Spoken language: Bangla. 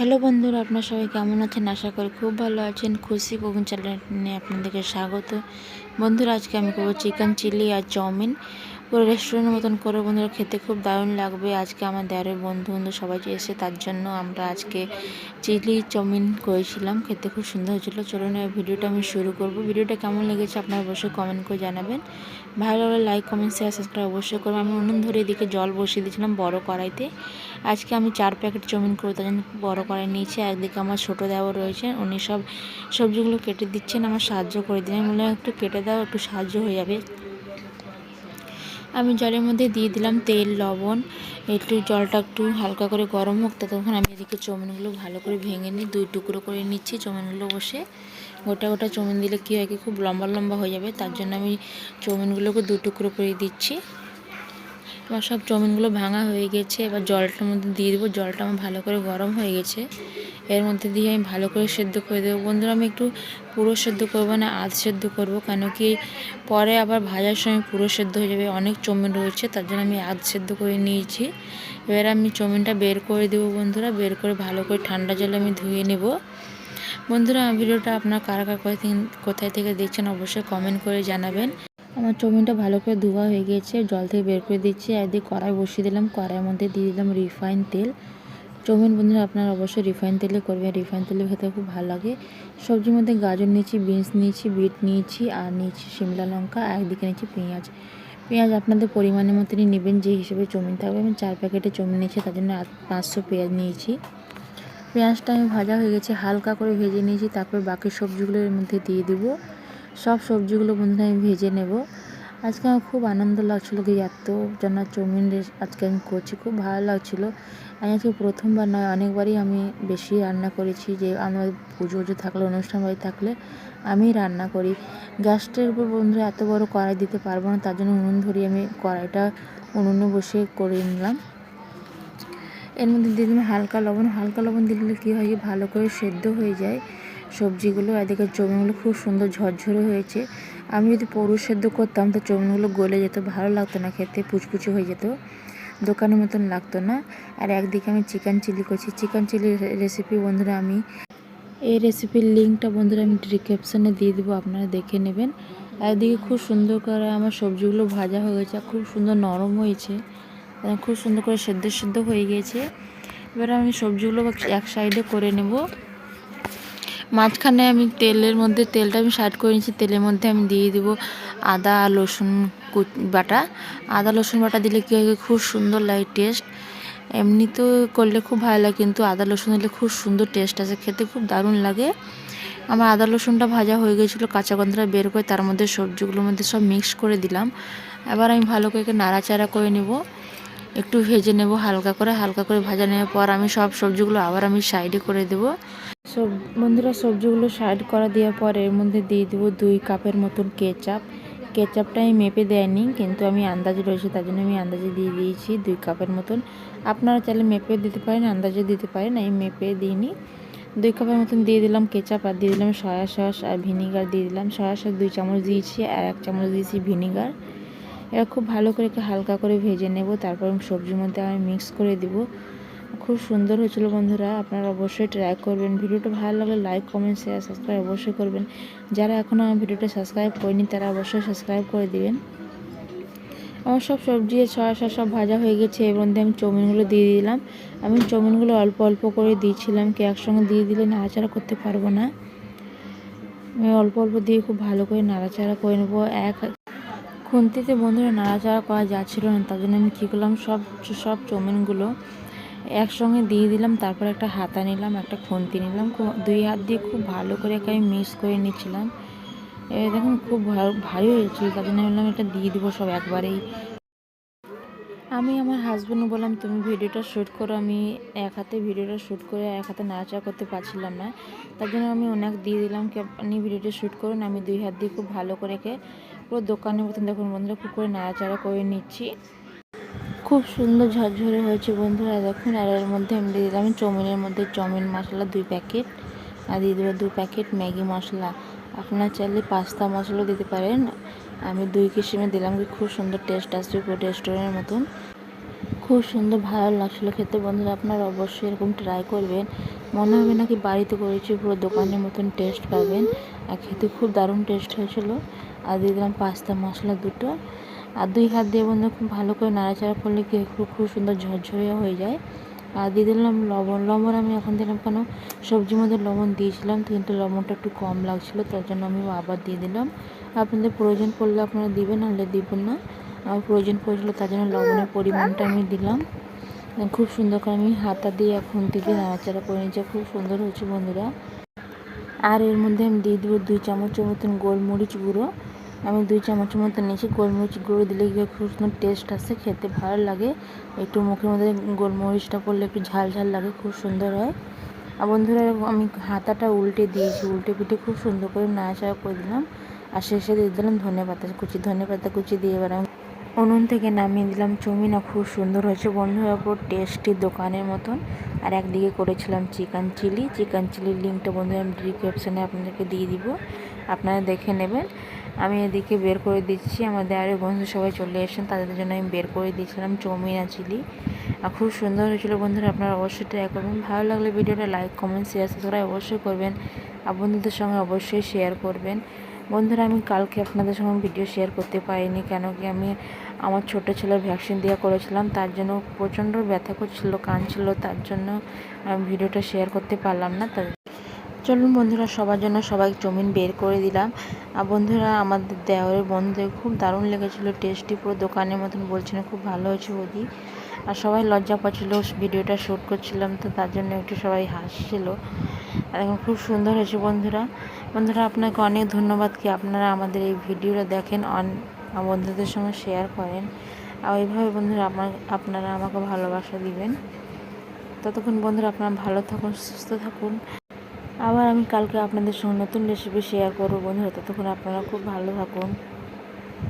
হ্যালো বন্ধুরা, আপনার সবাই কেমন আছেন? আশা করি খুব ভালো আছেন। খুশি কুকিং চ্যানেল নিয়ে আপনাদেরকে স্বাগত। বন্ধুরা, আজকে আমি করব চিকেন চিলি আর চাউমিন পুরো রেস্টুরেন্টের মতন করে বন্ধুরা খেতে খুব দারুণ লাগবে। আজকে আমার দেয়ারের বন্ধু বন্ধু সবাই এসে তার জন্য আমরা আজকে চিলি চাউমিন করেছিলাম। খেতে খুব সুন্দর হয়েছিল। চলুন ভিডিওটা আমি শুরু করব। ভিডিওটা কেমন লেগেছে আপনারা অবশ্যই কমেন্ট করে জানাবেন। ভালো লাগলে লাইক কমেন্ট শেয়ার সাবস্ক্রাইব অবশ্যই করবেন। আমি উনুন ধরে এদিকে জল বসিয়ে দিয়েছিলাম বড় কড়াইতে। আজকে আমি চার প্যাকেট চাউমিন করব তার জন্য বড় কড়াই নিয়েছি। একদিকে আমার ছোটো দেওয়া রয়েছে। উনি সব সবজিগুলো কেটে দিচ্ছেন। আমার সাহায্য করে আমি বললাম, একটু কেটে দাও, একটু সাহায্য হয়ে যাবে। আমি জলের মধ্যে দিয়ে দিলাম তেল, লবণ, একটু জলটা একটু হালকা করে গরম হোক তখন আমি এদিকে চৌমিনগুলো ভালো করে ভেঙে নিই দুই টুকরো করে নিচ্ছি চৌমিনগুলো বসে। গোটা গোটা চৌমিন দিলে কী হয় কি, খুব লম্বা লম্বা হয়ে যাবে, তার জন্য আমি চৌমিনগুলোকে দু টুকরো করে দিচ্ছি। এবার সব চাউমিনগুলো ভাঙা হয়ে গেছে, এবার জলটার মধ্যে দিয়ে দেবো। জলটা আমার ভালো করে গরম হয়ে গেছে। এর মধ্যে দিয়ে আমি ভালো করে সেদ্ধ করে দেবো। বন্ধুরা, আমি একটু পুরো সেদ্ধ করব না, আধ সেদ্ধ করব, কেন কি পরে আবার ভাজার সময় পুরো সেদ্ধ হয়ে যাবে, অনেক চাউমিন রয়েছে, তার জন্য আমি আধ সেদ্ধ করে নিয়েছি। এবার আমি চাউমিনটা বের করে দেবো বন্ধুরা, বের করে ভালো করে ঠান্ডা জলে আমি ধুয়ে নেব। বন্ধুরা ভিডিওটা আপনার কারা কার কোথায় থেকে দেখছেন, অবশ্যই কমেন্ট করে জানাবেন। আমার চাউমিনটা ভালো করে ধোয়া হয়ে গিয়েছে জল থেকে বের করে দিচ্ছি। একদিকে কড়াই বসিয়ে দিলাম, কড়াইয়ের মধ্যে দিয়ে দিলাম রিফাইন তেল। চাউমিন বন্ধুরা, আপনারা অবশ্যই রিফাইন তেলে করবেন। রিফাইন তেলে খেতে খুব ভালো লাগে। সবজির মধ্যে গাজর নিয়েছি, বিনস নিয়েছি, বিট নিয়েছি, আর নিয়েছি শিমলা লঙ্কা একদিকে নিয়েছি পেঁয়াজ। পেঁয়াজ আপনাদের পরিমাণের মতনই নেবেন, যে হিসেবে চাউমিন থাকবে। আমি চার প্যাকেটে চাউমিন নিয়েছি, তার জন্য পাঁচশো পেঁয়াজ নিয়েছি। পেঁয়াজটা আমি ভাজা হয়ে গেছে, হালকা করে ভেজে নিয়েছি, তারপর বাকি সবজিগুলো এর মধ্যে দিয়ে দেবো। সব সবজিগুলো বন্ধুরা আমি ভেজে নেব। আজকে আমার খুব আনন্দ লাগছিল কি এত জানা চাউমিন আজকে আমি করছি, খুব ভালো লাগছিল। আমি আজকে প্রথমবার নয়, অনেকবারই আমি বেশি রান্না করেছি যে আমার পুজো উজো থাকলে, অনুষ্ঠান বাড়ি থাকলে আমি রান্না করি। গ্যাসটার উপর বন্ধুরা এত বড় কড়াই দিতে পারব না, তার জন্য উনুন ধরিয়ে আমি কড়াইটা উনুনে বসে করে নিলাম। এর মধ্যে দিয়ে দিলাম হালকা লবণ। হালকা লবণ দিলে কী হয় ভালো করে সেদ্ধ হয়ে যায়। সবজিগুলো, এদিকে চাউমিনগুলো খুব সুন্দর ঝরঝরে হয়েছে। আমি যদি পরু সেদ্ধ করতাম, তো চাউমিনগুলো গলে যেত, ভালো লাগতো না, খেতে পুচপুচি হয়ে যেত। দোকানের মতন লাগতো না। আর একদিকে আমি চিকেন চিলি করছি। চিকেন চিলি রেসিপি বন্ধুরা, আমি এই রেসিপির লিঙ্কটা বন্ধুরা, আমি ডিসক্রিপশানে দিয়ে দেবো, আপনারা দেখে নেবেন। একদিকে খুব সুন্দর করে আমার সবজিগুলো ভাজা হয়ে গেছে খুব সুন্দর নরম হয়েছে। খুব সুন্দর করে সেদ্ধ সেদ্ধ হয়ে গিয়েছে এবার আমি সবজিগুলো এক সাইডে করে নেব। মাঝখানে আমি তেলের মধ্যে, তেলটা আমি সাইড করে নিয়েছি, তেলের মধ্যে আমি দিয়ে দেবো আদা, রসুন বাটা। আদা, রসুন, বাটা দিলে কী হয়, খুব সুন্দর লাগে টেস্ট এমনি তো করলে খুব ভালো লাগে, কিন্তু আদা, রসুন দিলে খুব সুন্দর টেস্ট আছে খেতে খুব দারুণ লাগে। আমার আদা, রসুনটা ভাজা হয়ে গেছিল, কাঁচা গন্ধটা বের করে তার মধ্যে সবজিগুলোর মধ্যে সব মিক্স করে দিলাম। এবার আমি ভালো করে নাড়াচাড়া করে নেব। একটু ভেজে নেব, হালকা করে হালকা করে ভাজা নেওয়ার পর আমি সব সবজিগুলো আবার আমি সাইডে করে দেব। সব, বন্ধুরা সবজিগুলো সাইড করা দেওয়ার পর এর মধ্যে দিয়ে দেবো দুই কাপের মতন কেচাপ কেচাপটা আমি মেপে দেয়নি, কিন্তু আমি আন্দাজে রয়েছে, তার জন্য আমি আন্দাজে দিয়ে দিয়েছি দুই কাপের মতন। আপনারা চাইলে মেপে দিতে পারেন আন্দাজে দিতে পারেন, আমি মেপে দিইনি। দুই কাপের মতন দিয়ে দিলাম কেচাপ আর দিয়ে দিলাম সয়া সস আর ভিনিগার দিয়ে দিলাম। সয়া সস দুই চামচ দিয়েছি আর এক চামচ দিয়েছি ভিনিগার এবার খুব ভালো করে একটু হালকা করে ভেজে নেব, তারপর সবজির মধ্যে আমি মিক্স করে দিব। খুব সুন্দর হয়েছিল বন্ধুরা, আপনারা অবশ্যই ট্রাই করবেন। ভিডিওটা ভালো লাগলে লাইক কমেন্ট শেয়ার সাবস্ক্রাইব অবশ্যই করবেন। যারা এখনও আমার ভিডিওটা সাবস্ক্রাইব করেনি, তারা অবশ্যই সাবস্ক্রাইব করে দিবেন। আমার সব সবজি ছয় সব ভাজা হয়ে গেছে, এর মধ্যে আমি চাউমিনগুলো দিয়ে দিলাম। আমি চাউমিনগুলো অল্প অল্প করে দিয়েছিলাম, কি একসঙ্গে দিয়ে দিলে নাড়াচাড়া করতে পারব না। আমি অল্প অল্প দিয়ে খুব ভালো করে নাড়াচাড়া করে নেব। এক খুন্তিতে বন্ধুরা নাড়াচাড়া করা যাচ্ছিল না, তার জন্য আমি কী করলাম, সব সব চৌমিনগুলো একসঙ্গে দিয়ে দিলাম, তারপর একটা হাতা নিলাম, একটা খুন্তি নিলাম দুই হাত দিয়ে খুব ভালো করে একে আমি মিক্স করে নিচ্ছিলাম। দেখুন, খুব ভারী হয়েছিল তার জন্য বললাম এটা দিয়ে দিব সব একবারেই। আমি আমার হাজব্যান্ডও বললাম, তুমি ভিডিওটা শ্যুট করো। আমি এক হাতে ভিডিওটা শ্যুট করে এক হাতে নাড়াচাড়া করতে পারছিলাম না, তার জন্য আমি ওনাকে দিয়ে দিলাম, কি আপনি ভিডিওটা শ্যুট করুন, আমি দুই হাত দিয়ে খুব ভালো করে পুরো দোকানের মতন দেখুন বন্ধুরা খুব করে নাড়াচাড়া করে নিচ্ছি। খুব সুন্দর ঝরঝরে হয়েছে বন্ধুরা, দেখুন, আর এর মধ্যে আমি দিয়ে দিলাম চাউমিনের মধ্যে চাউমিন মশলা দুই প্যাকেট, আর দিয়ে দেবো দু প্যাকেট ম্যাগি মশলা। আপনারা চাইলে পাস্তা মশলাও দিতে পারেন। আমি দুই কিসিমে দিলাম খুব সুন্দর টেস্ট আসবে পুরো রেস্টুরেন্টের মতন। খুব সুন্দর ভালো লাগছিল খেতে বন্ধুরা, আপনারা অবশ্যই এরকম ট্রাই করবেন। মনে হবে নাকি বাড়িতে করেছি, পুরো দোকানের মতন টেস্ট পাবেন। আর খেতে খুব দারুণ টেস্ট হয়েছিল। আর দিয়ে দিলাম পাস্তা মশলা দুটো। আর দুই হাত দিয়ে বন্ধু খুব ভালো করে নাড়াচাড়া করলে কি খুব খুব সুন্দর ঝরঝরে হয়ে যায়। আর দিয়ে দিলাম লবণ। লবণ আমি এখন দিলাম কেন? সবজির মধ্যে লবণ দিয়েছিলাম, কিন্তু লবণটা একটু কম লাগছিল, তার জন্য আমি আবার দিয়ে দিলাম। আপনাদের প্রয়োজন পড়লে আপনারা দিবেন, নাহলে দিবেন না। আমার প্রয়োজন পড়ছিল তার জন্য লবণের পরিমাণটা আমি দিলাম। খুব সুন্দর করে আমি হাতা দিয়ে এখন থেকে নাড়াচাড়া করে নিয়েছি খুব সুন্দর হয়েছে বন্ধুরা। আর এর মধ্যে আমি দিয়ে দেবো দুই চামচের মতন গোলমরিচ গুঁড়ো। আমি দুই চামচের মতন নিয়েছি, গোলমরিচ গুঁড়ো দিলে গিয়ে খুব সুন্দর টেস্ট আসে, খেতে ভালো লাগে। একটু মুখের মধ্যে গোলমরিচটা পড়লে একটু ঝাল ঝাল লাগে, খুব সুন্দর হয়। আর বন্ধুরা, আমি হাতাটা উল্টে দিয়েছি, উল্টে পিঠে খুব সুন্দর করে নাড়াচাড়া করে দিলাম। আর শেষে দিয়ে দিলাম ধনে পাতা কুচি ধনে পাতা কুচি দিয়ে এবার আমি উনুন থেকে নামিয়ে দিলাম। চমিনা খুব সুন্দর হয়েছে বন্ধুরা, পুরো টেস্টি দোকানের মতন। আর একদিকে করেছিলাম চিকেন চিলি চিকেন চিলির লিঙ্কটা বন্ধু আমি ডিসক্রিপশানে আপনাদেরকে দিয়ে দিব। আপনারা দেখে নেবেন। আমি এদিকে বের করে দিচ্ছি। আমাদের আরও বন্ধু সবাই চলে এসেছেন, তাদের জন্য আমি বের করে দিয়েছিলাম চৌমিনা চিলি আর খুব সুন্দর হয়েছিল বন্ধুরা, আপনারা অবশ্যই ট্রাই করবেন। ভালো লাগলে ভিডিওটা লাইক কমেন্ট শেয়ার সাবস্ক্রাইব অবশ্যই করবেন। আর বন্ধুদের সঙ্গে অবশ্যই শেয়ার করবেন। বন্ধুরা, আমি কালকে আপনাদের সঙ্গে ভিডিও শেয়ার করতে পারিনি, কেন কি আমি আমার ছোট ছেলের ভ্যাকসিন দেওয়া করেছিলাম, তার জন্য প্রচণ্ড ব্যথা করছিল, কাঁদছিল, তার জন্য আমি ভিডিওটা শেয়ার করতে পারলাম না, তার চলুন বন্ধুরা, সবার জন্য সবাই চমিন বের করে দিলাম। আর বন্ধুরা আমাদের দেওয়ারের বন্ধুদের খুব দারুণ লেগেছিলো টেস্টি পুরো দোকানের মতন বলছিলেন খুব ভালো হয়েছে বৌদি। আর সবাই লজ্জা পাচ্ছিলো, ভিডিওটা শ্যুট করছিলাম, তো তার জন্য একটু সবাই হাসছিল। আর এখন খুব সুন্দর হয়েছে বন্ধুরা। বন্ধুরা, আপনাকে অনেক ধন্যবাদ কি আপনারা আমাদের এই ভিডিওটা দেখেন, অন, বন্ধুদের সঙ্গে শেয়ার করেন। আর ওইভাবে বন্ধুরা আপনার আপনারা আমাকে ভালোবাসা দিবেন। ততক্ষণ বন্ধুরা, আপনারা ভালো থাকুন, সুস্থ থাকুন। আবার আমি কালকে আপনাদের সঙ্গে নতুন রেসিপি শেয়ার করব বন্ধুরা, ততক্ষণ আপনারা খুব ভালো থাকুন।